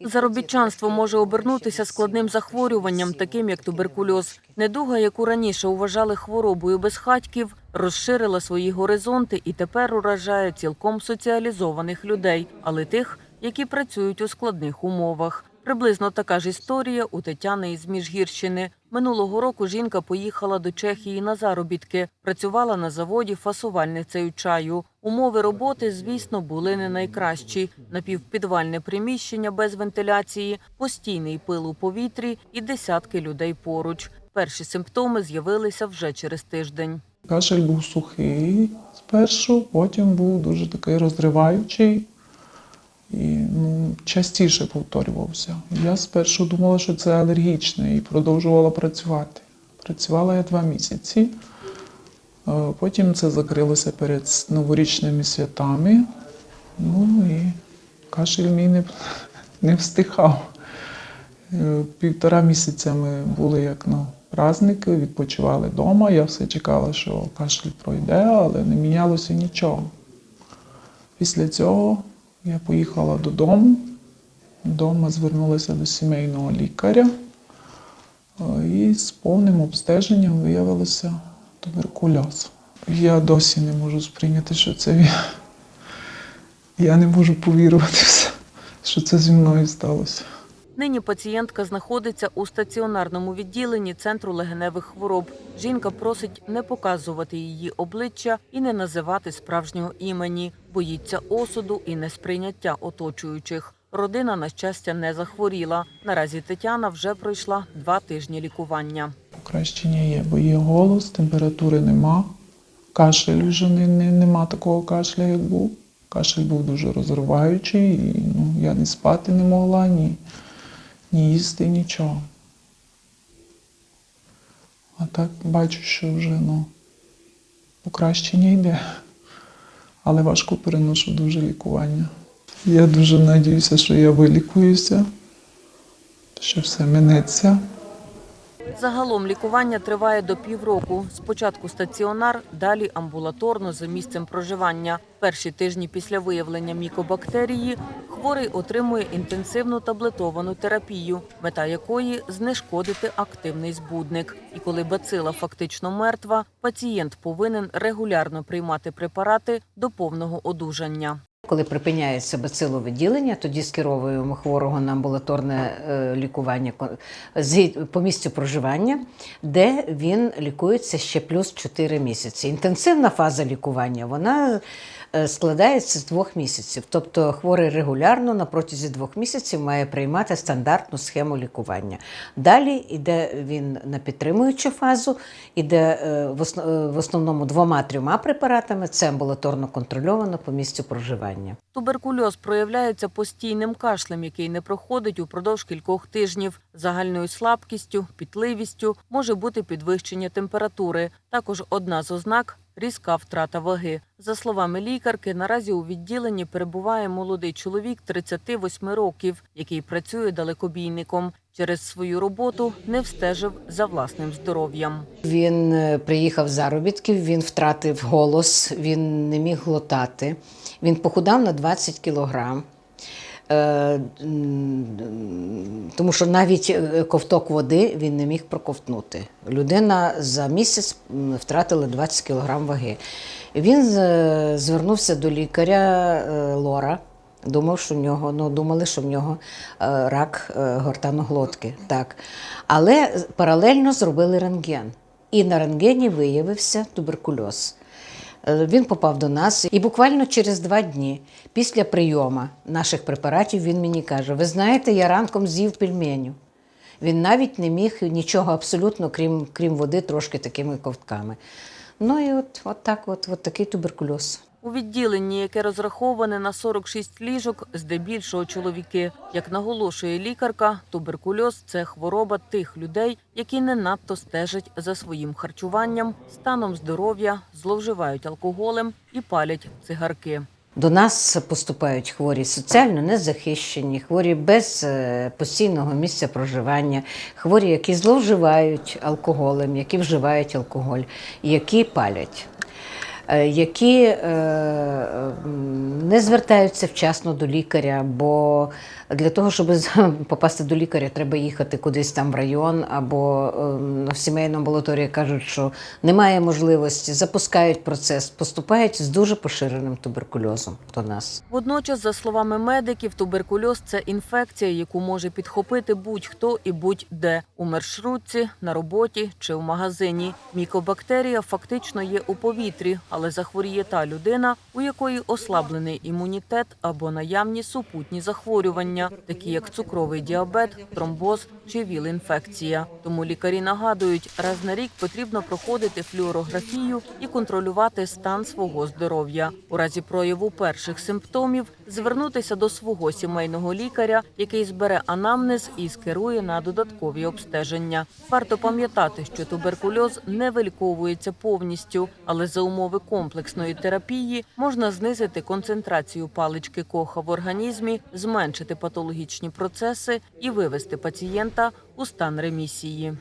Заробітчанство може обернутися складним захворюванням, таким як туберкульоз. Недуга, яку раніше вважали хворобою безхатьків, розширила свої горизонти і тепер уражає цілком соціалізованих людей, але тих, які працюють у складних умовах. Приблизно така ж історія у Тетяни із Міжгірщини. Минулого року жінка поїхала до Чехії на заробітки, працювала на заводі фасувальницею чаю. Умови роботи, звісно, були не найкращі: напівпідвальне приміщення без вентиляції, постійний пил у повітрі і десятки людей поруч. Перші симптоми з'явилися вже через тиждень. Кашель був сухий спершу, потім був дуже такий розриваючий і ну, частіше повторювався. Я спершу думала, що це алергічне, і продовжувала працювати. Працювала я два місяці. Е, Потім це закрилося перед новорічними святами. Ну і кашель мій не, не встихав. Е, Півтора місяця ми були як на праздники, відпочивали вдома. Я все чекала, що кашель пройде, але не мінялося нічого. Після цього я поїхала додому. Вдома звернулася до сімейного лікаря. е, І з повним обстеженням виявилося туберкульоз. Я досі не можу сприйняти, що це. Я не можу повірувати, що це зі мною сталося. Нині пацієнтка знаходиться у стаціонарному відділенні центру легеневих хвороб. Жінка просить не показувати її обличчя і не називати справжнього імені, боїться осуду і несприйняття оточуючих. Родина, на щастя, не захворіла. Наразі Тетяна вже пройшла два тижні лікування. Покращення є, бо є голос, температури нема, кашель вже не, не, нема такого кашля, як був. Кашель був дуже розриваючий, і ну, я ні спати не могла, ні їсти, нічого. А так бачу, що вже ну, покращення йде. Але важко переношу дуже лікування. Я дуже надіюся, що я вилікуюся, що все минеться. Загалом лікування триває до півроку. Спочатку стаціонар, далі амбулаторно за місцем проживання. Перші тижні після виявлення мікобактерії хворий отримує інтенсивну таблетовану терапію, мета якої знешкодити активний збудник. І коли бацила фактично мертва, пацієнт повинен регулярно приймати препарати до повного одужання. Коли припиняється бациловиділення, тоді скеровуємо хворого на амбулаторне е, лікування по місцю проживання, де він лікується ще плюс 4 місяці. Інтенсивна фаза лікування вона складається з двох місяців. Тобто хворий регулярно на протязі двох місяців має приймати стандартну схему лікування. Далі йде він на підтримуючу фазу, іде е, е, в основному двома-трьома препаратами. Це амбулаторно контрольовано по місцю проживання. Туберкульоз проявляється постійним кашлем, який не проходить упродовж кількох тижнів. Загальною слабкістю, пітливістю може бути підвищення температури. Також одна з ознак різка втрата ваги. За словами лікарки, наразі у відділенні перебуває молодий чоловік 38 років, який працює далекобійником. Через свою роботу не встежив за власним здоров'ям. Він е, приїхав з заробітків, він втратив голос, він не міг глотати. Він похудав на 20 кілограм. Е, Тому що навіть е, ковток води він не міг проковтнути. Людина за місяць втратила 20 кілограм ваги. Він е, звернувся до лікаря Лора. Думав, що в нього, ну думали, що в нього рак гортаноглотки. Так. Але паралельно зробили рентген. І на рентгені виявився туберкульоз. Е, Він попав до нас, і буквально через два дні після прийому наших препаратів він мені каже: Ви знаєте, я ранком з'їв пельменю. Він навіть не міг нічого абсолютно, крім, крім води, трошки такими ковтками. Ну і от, от так, от, от такий туберкульоз. У відділенні, яке розраховане на 46 ліжок, здебільшого чоловіки. Як наголошує лікарка, туберкульоз це хвороба тих людей, які не надто стежать за своїм харчуванням, станом здоров'я, зловживають алкоголем і палять цигарки. До нас поступають хворі соціально незахищені, хворі без е, постійного місця проживання, хворі, які зловживають алкоголем, які вживають алкоголь, які палять. Е, які е, не звертаються вчасно до лікаря, бо для того, щоб попасти до лікаря, треба їхати кудись там в район або ем, в сімейну амбулаторію кажуть, що немає можливості, запускають процес, поступають з дуже поширеним туберкульозом до нас. Водночас, за словами медиків, туберкульоз це інфекція, яку може підхопити будь-хто і будь-де у маршрутці, на роботі чи в магазині. Мікобактерія фактично є у повітрі, але захворіє та людина, у якої ослаблений імунітет або наявні супутні захворювання, такі як цукровий діабет, тромбоз чи ВІЛ-інфекція. Тому лікарі нагадують, раз на рік потрібно проходити флюорографію і контролювати стан свого здоров'я. У разі прояву перших симптомів звернутися до свого сімейного лікаря, який збере анамнез і скерує на додаткові обстеження. Варто пам'ятати, що туберкульоз не виліковується повністю, але за умови комплексної терапії можна знизити концентрацію палички коха в організмі, зменшити патологічні процеси і вивести пацієнта у стан ремісії.